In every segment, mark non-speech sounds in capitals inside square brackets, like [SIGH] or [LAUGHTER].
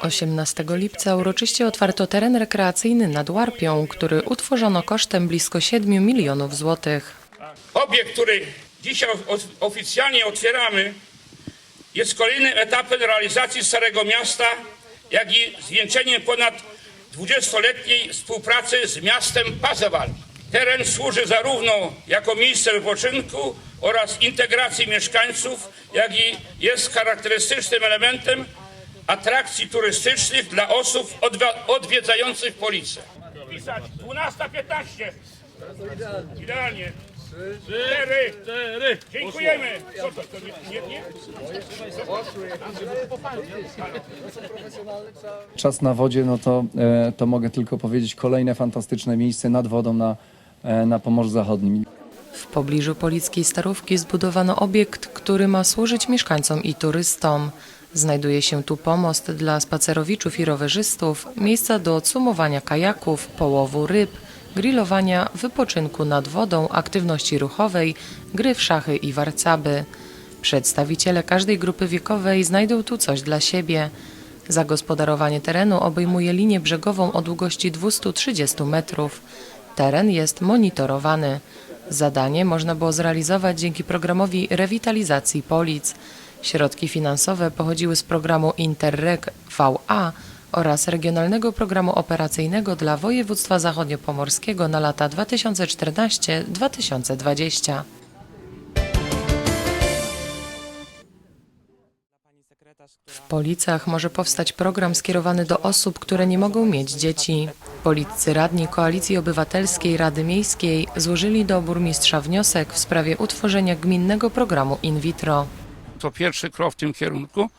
18 lipca uroczyście otwarto teren rekreacyjny nad Łarpią, który utworzono kosztem blisko 7 milionów złotych. Obiekt, który dzisiaj oficjalnie otwieramy, jest kolejnym etapem realizacji Starego Miasta, jak i zwieńczeniem ponad 20-letniej współpracy z miastem Pasewal. Teren służy zarówno jako miejsce wypoczynku oraz integracji mieszkańców, jak i jest charakterystycznym elementem atrakcji turystycznych dla osób odwa- odwiedzających Policę. Pisać 12.15. Idealnie. Cztery. Cztery. Dziękujemy. Co to, to nie, nie, nie? Czas na wodzie, no to, e, to mogę tylko powiedzieć kolejne fantastyczne miejsce nad wodą na, e, na Pomorzu Zachodnim. W pobliżu Polickiej Starówki zbudowano obiekt, który ma służyć mieszkańcom i turystom. Znajduje się tu pomost dla spacerowiczów i rowerzystów, miejsca do odsumowania kajaków, połowu ryb, grillowania, wypoczynku nad wodą, aktywności ruchowej, gry w szachy i warcaby. Przedstawiciele każdej grupy wiekowej znajdą tu coś dla siebie. Zagospodarowanie terenu obejmuje linię brzegową o długości 230 metrów. Teren jest monitorowany. Zadanie można było zrealizować dzięki programowi rewitalizacji Polic. Środki finansowe pochodziły z programu Interreg VA oraz Regionalnego Programu Operacyjnego dla Województwa Zachodniopomorskiego na lata 2014-2020. W Policach może powstać program skierowany do osób, które nie mogą mieć dzieci. Policy radni Koalicji Obywatelskiej Rady Miejskiej złożyli do burmistrza wniosek w sprawie utworzenia gminnego programu in vitro. To pierwszy krok w tym kierunku.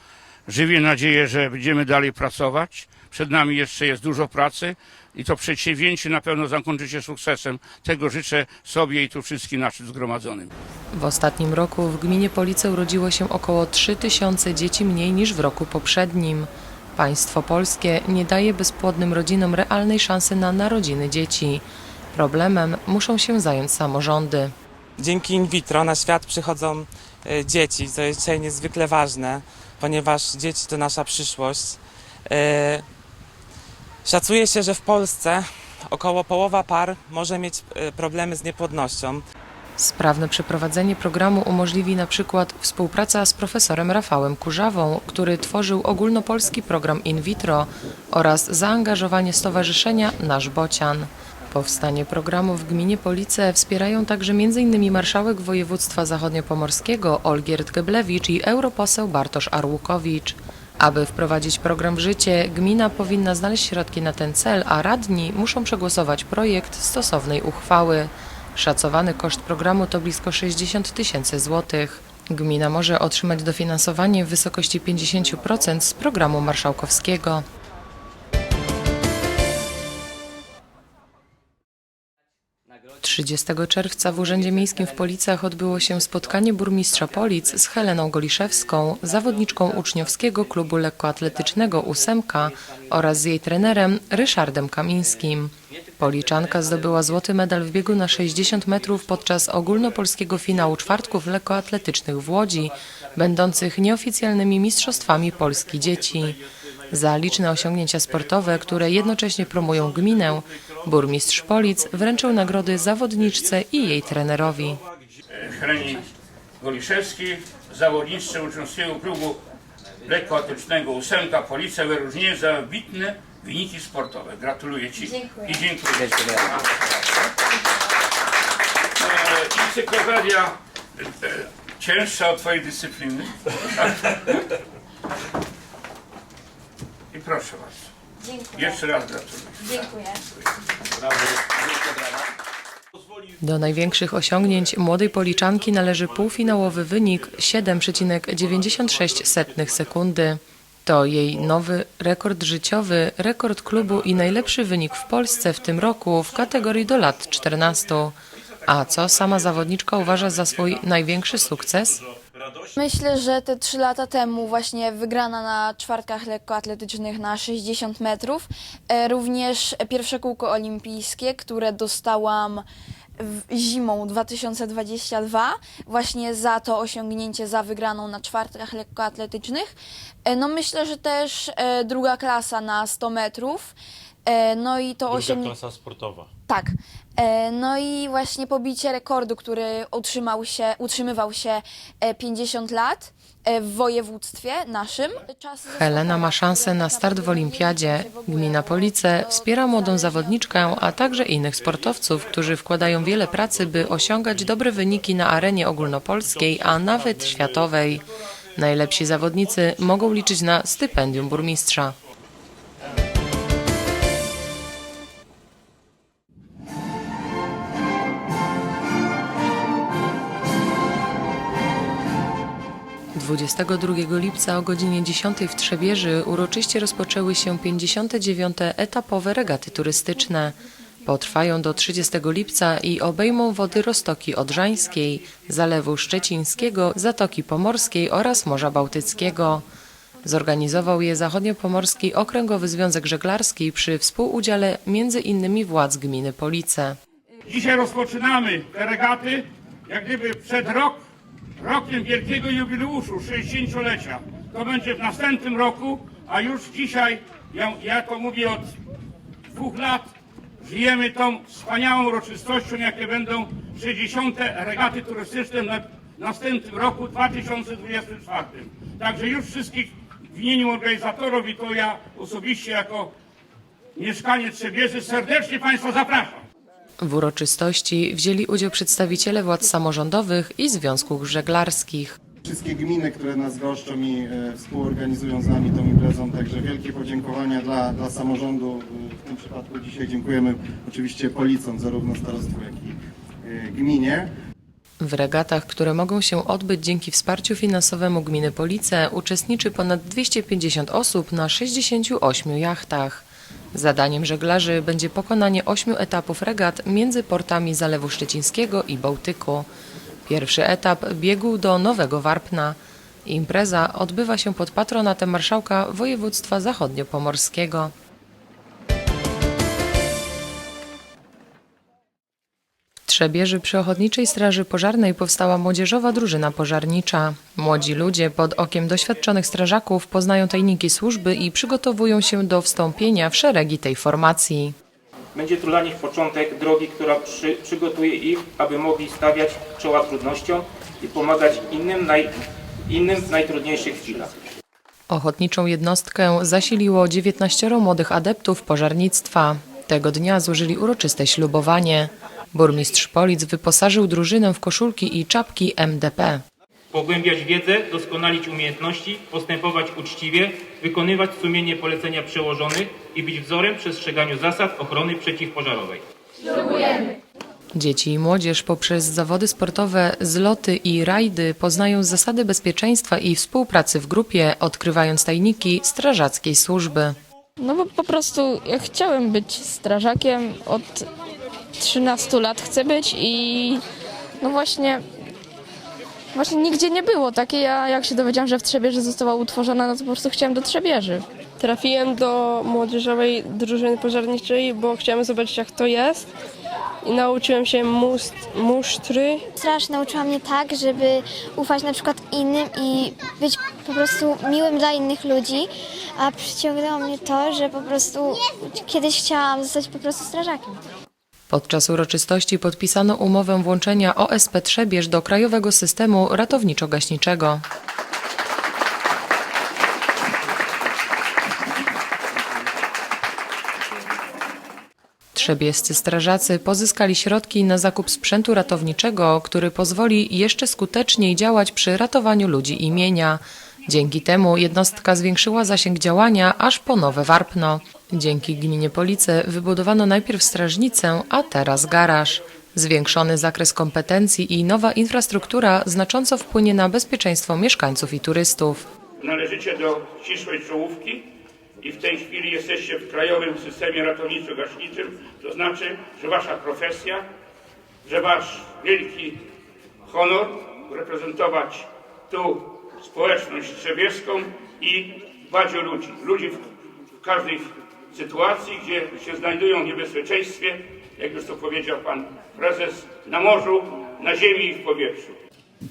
Żywię nadzieję, że będziemy dalej pracować. Przed nami jeszcze jest dużo pracy i to przedsięwzięcie na pewno zakończy się sukcesem. Tego życzę sobie i tu wszystkim naszym zgromadzonym. W ostatnim roku w gminie Police urodziło się około 3000 dzieci mniej niż w roku poprzednim. Państwo polskie nie daje bezpłodnym rodzinom realnej szansy na narodziny dzieci. Problemem muszą się zająć samorządy. Dzięki in vitro na świat przychodzą dzieci, co jest dzisiaj niezwykle ważne, ponieważ dzieci to nasza przyszłość. E, Szacuje się, że w Polsce około połowa par może mieć e, problemy z niepłodnością. Sprawne przeprowadzenie programu umożliwi na przykład współpraca z profesorem Rafałem Kurzawą, który tworzył ogólnopolski program in vitro oraz zaangażowanie Stowarzyszenia Nasz Bocian. Powstanie programu w gminie Police wspierają także m.in. marszałek województwa zachodniopomorskiego Olgierd Geblewicz i europoseł Bartosz Arłukowicz. Aby wprowadzić program w życie, gmina powinna znaleźć środki na ten cel, a radni muszą przegłosować projekt stosownej uchwały. Szacowany koszt programu to blisko 60 tysięcy złotych. Gmina może otrzymać dofinansowanie w wysokości 50% z programu marszałkowskiego. 30 czerwca w Urzędzie Miejskim w Policach odbyło się spotkanie burmistrza Polic z Heleną Goliszewską, zawodniczką uczniowskiego klubu lekkoatletycznego Ósemka oraz z jej trenerem Ryszardem Kamińskim. Policzanka zdobyła złoty medal w biegu na 60 metrów podczas ogólnopolskiego finału czwartków lekkoatletycznych w Łodzi, będących nieoficjalnymi mistrzostwami Polski dzieci. Za liczne osiągnięcia sportowe, które jednocześnie promują gminę, burmistrz Polic wręczył nagrody zawodniczce i jej trenerowi. Heleni Goliszewskiej, zawodniczce uczestniczego klubu lekkoatletycznego Ósemka Policja wyróżnienie za wybitne wyniki sportowe. Gratuluję Ci Dziękuję. i dziękuję. E, Encyklopedia e, cięższa od Twojej dyscypliny. [LAUGHS] I proszę bardzo. Dziękuję. Jeszcze raz gratuluję. Dziękuję. Do największych osiągnięć młodej Policzanki należy półfinałowy wynik 7,96 sekundy. To jej nowy rekord życiowy, rekord klubu i najlepszy wynik w Polsce w tym roku w kategorii do lat 14. A co sama zawodniczka uważa za swój największy sukces? Myślę, że te trzy lata temu właśnie wygrana na czwartkach lekkoatletycznych na 60 metrów, e, również pierwsze kółko olimpijskie, które dostałam zimą 2022, właśnie za to osiągnięcie, za wygraną na czwartkach lekkoatletycznych. E, No myślę, że też e, druga klasa na 100 metrów. E, No i to Druga osiągnięcie. klasa sportowa. Tak. E, No i właśnie pobicie rekordu, który utrzymał się, utrzymywał się e, 50 lat e, w województwie naszym. Helena ma szansę na start w olimpiadzie. Gmina Police wspiera młodą zawodniczkę, a także innych sportowców, którzy wkładają wiele pracy, by osiągać dobre wyniki na arenie ogólnopolskiej, a nawet światowej. Najlepsi zawodnicy mogą liczyć na stypendium burmistrza. 22 lipca o godzinie 10 w Trzebieży uroczyście rozpoczęły się 59. etapowe regaty turystyczne. Potrwają do 30 lipca i obejmą wody Roztoki Odrzańskiej, Zalewu Szczecińskiego, Zatoki Pomorskiej oraz Morza Bałtyckiego. Zorganizował je Zachodniopomorski Okręgowy Związek Żeglarski przy współudziale m.in. władz gminy Police. Dzisiaj rozpoczynamy te regaty, jak gdyby przed rok, rokiem wielkiego jubileuszu 60-lecia. To będzie w następnym roku, a już dzisiaj, ja, ja to mówię od dwóch lat, żyjemy tą wspaniałą uroczystością, jakie będą 60. regaty turystyczne na, następnym roku 2024. Także już wszystkich w imieniu organizatorów i to ja osobiście jako mieszkaniec Trzebieży serdecznie Państwa zapraszam. W uroczystości wzięli udział przedstawiciele władz samorządowych i związków żeglarskich. Wszystkie gminy, które nas goszczą i e, współorganizują z nami tą imprezą, także wielkie podziękowania dla, dla samorządu. W tym przypadku dzisiaj dziękujemy oczywiście policjom, zarówno starostwu, jak i e, gminie. W regatach, które mogą się odbyć dzięki wsparciu finansowemu gminy Police, uczestniczy ponad 250 osób na 68 jachtach. Zadaniem żeglarzy będzie pokonanie ośmiu etapów regat między portami Zalewu Szczecińskiego i Bałtyku. Pierwszy etap biegł do Nowego Warpna. Impreza odbywa się pod patronatem marszałka województwa zachodniopomorskiego. Trzebieży przy Ochotniczej Straży Pożarnej powstała młodzieżowa drużyna pożarnicza. Młodzi ludzie pod okiem doświadczonych strażaków poznają tajniki służby i przygotowują się do wstąpienia w szeregi tej formacji. Będzie to dla nich początek drogi, która przy, przygotuje ich, aby mogli stawiać czoła trudnościom i pomagać innym, naj, innym w najtrudniejszych chwilach. Ochotniczą jednostkę zasiliło 19 młodych adeptów pożarnictwa. Tego dnia złożyli uroczyste ślubowanie. Burmistrz Polic wyposażył drużynę w koszulki i czapki MDP. Pogłębiać wiedzę, doskonalić umiejętności, postępować uczciwie, wykonywać sumiennie polecenia przełożonych i być wzorem w przestrzeganiu zasad ochrony przeciwpożarowej. Dzieci i młodzież poprzez zawody sportowe, zloty i rajdy poznają zasady bezpieczeństwa i współpracy w grupie, odkrywając tajniki strażackiej służby. No bo po prostu ja chciałem być strażakiem, od 13 lat chcę być i no właśnie, właśnie nigdzie nie było takiej, a jak się dowiedziałam, że w Trzebieży została utworzona, no to po prostu chciałem do Trzebieży. Trafiłem do młodzieżowej drużyny pożarniczej, bo chciałem zobaczyć jak to jest i nauczyłem się must, musztry. Straż nauczyła mnie tak, żeby ufać na przykład innym i być po prostu miłym dla innych ludzi, a przyciągnęło mnie to, że po prostu kiedyś chciałam zostać po prostu strażakiem. Podczas uroczystości podpisano umowę włączenia OSP Trzebież do krajowego systemu ratowniczo-gaśniczego. Trzebiescy strażacy pozyskali środki na zakup sprzętu ratowniczego, który pozwoli jeszcze skuteczniej działać przy ratowaniu ludzi i mienia. Dzięki temu jednostka zwiększyła zasięg działania aż po nowe Warpno. Dzięki gminie Police wybudowano najpierw strażnicę, a teraz garaż. Zwiększony zakres kompetencji i nowa infrastruktura znacząco wpłynie na bezpieczeństwo mieszkańców i turystów. należycie do ścisłej czołówki i w tej chwili jesteście w krajowym systemie ratowniczo-gaśniczym, to znaczy, że wasza profesja, że wasz wielki honor reprezentować tu społeczność trzebieską i dbać ludzi. Ludzi w każdej sytuacji, gdzie się znajdują w niebezpieczeństwie, jak już to powiedział pan prezes, na morzu, na ziemi i w powietrzu.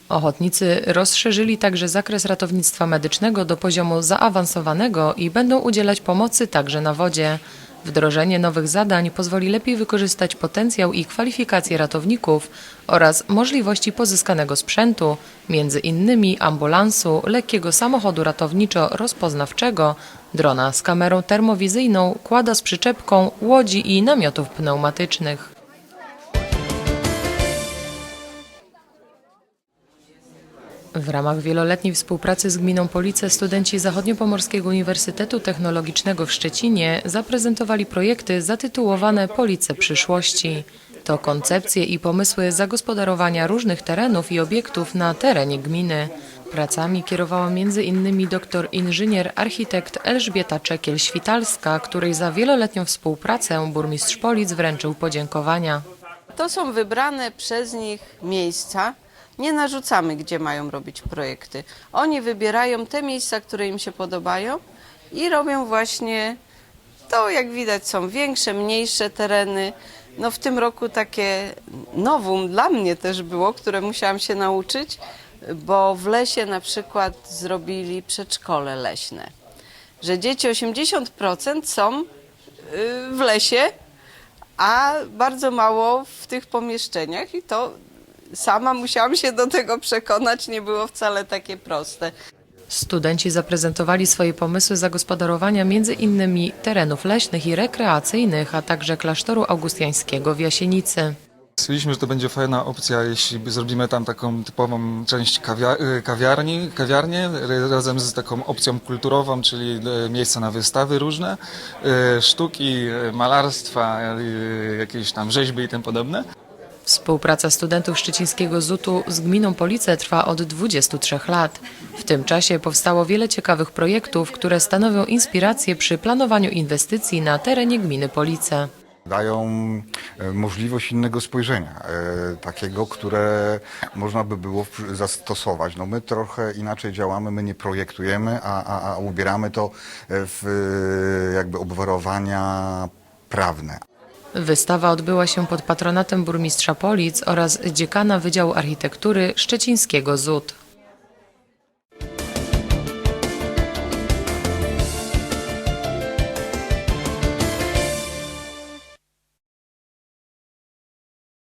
Ochotnicy rozszerzyli także zakres ratownictwa medycznego do poziomu zaawansowanego i będą udzielać pomocy także na wodzie. Wdrożenie nowych zadań pozwoli lepiej wykorzystać potencjał i kwalifikacje ratowników oraz możliwości pozyskanego sprzętu, między innymi ambulansu, lekkiego samochodu ratowniczo-rozpoznawczego, drona z kamerą termowizyjną, kłada z przyczepką, łodzi i namiotów pneumatycznych. W ramach wieloletniej współpracy z gminą Police studenci Zachodniopomorskiego Uniwersytetu Technologicznego w Szczecinie zaprezentowali projekty zatytułowane Police przyszłości. To koncepcje i pomysły zagospodarowania różnych terenów i obiektów na terenie gminy. Pracami kierowała m.in. doktor inżynier architekt Elżbieta Czekiel-Świtalska, której za wieloletnią współpracę burmistrz Polic wręczył podziękowania. To są wybrane przez nich miejsca. Nie narzucamy, gdzie mają robić projekty. Oni wybierają te miejsca, które im się podobają i robią właśnie to, jak widać, są większe, mniejsze tereny. No w tym roku takie nowum dla mnie też było, które musiałam się nauczyć, bo w lesie na przykład zrobili przedszkole leśne. Że dzieci 80% są y, w lesie, a bardzo mało w tych pomieszczeniach i to sama musiałam się do tego przekonać, nie było wcale takie proste. Studenci zaprezentowali swoje pomysły zagospodarowania m.in. terenów leśnych i rekreacyjnych, a także klasztoru augustiańskiego w Jasienicy. Stwierdziliśmy, że to będzie fajna opcja, jeśli zrobimy tam taką typową część y, kawiarni, kawiarnię razem z taką opcją kulturową, czyli y, miejsca na wystawy różne, y, sztuki, malarstwa, jakieś tam rzeźby i tym podobne. Współpraca studentów szczecińskiego ZUT-u z gminą Police trwa od 23 lat. W tym czasie powstało wiele ciekawych projektów, które stanowią inspirację przy planowaniu inwestycji na terenie gminy Police. dają e, możliwość innego spojrzenia, e, takiego, które można by było zastosować. No my trochę inaczej działamy, my nie projektujemy, a, a, a ubieramy to w e, jakby obwarowania prawne. Wystawa odbyła się pod patronatem burmistrza Polic oraz dziekana Wydziału Architektury Szczecińskiego ZUT.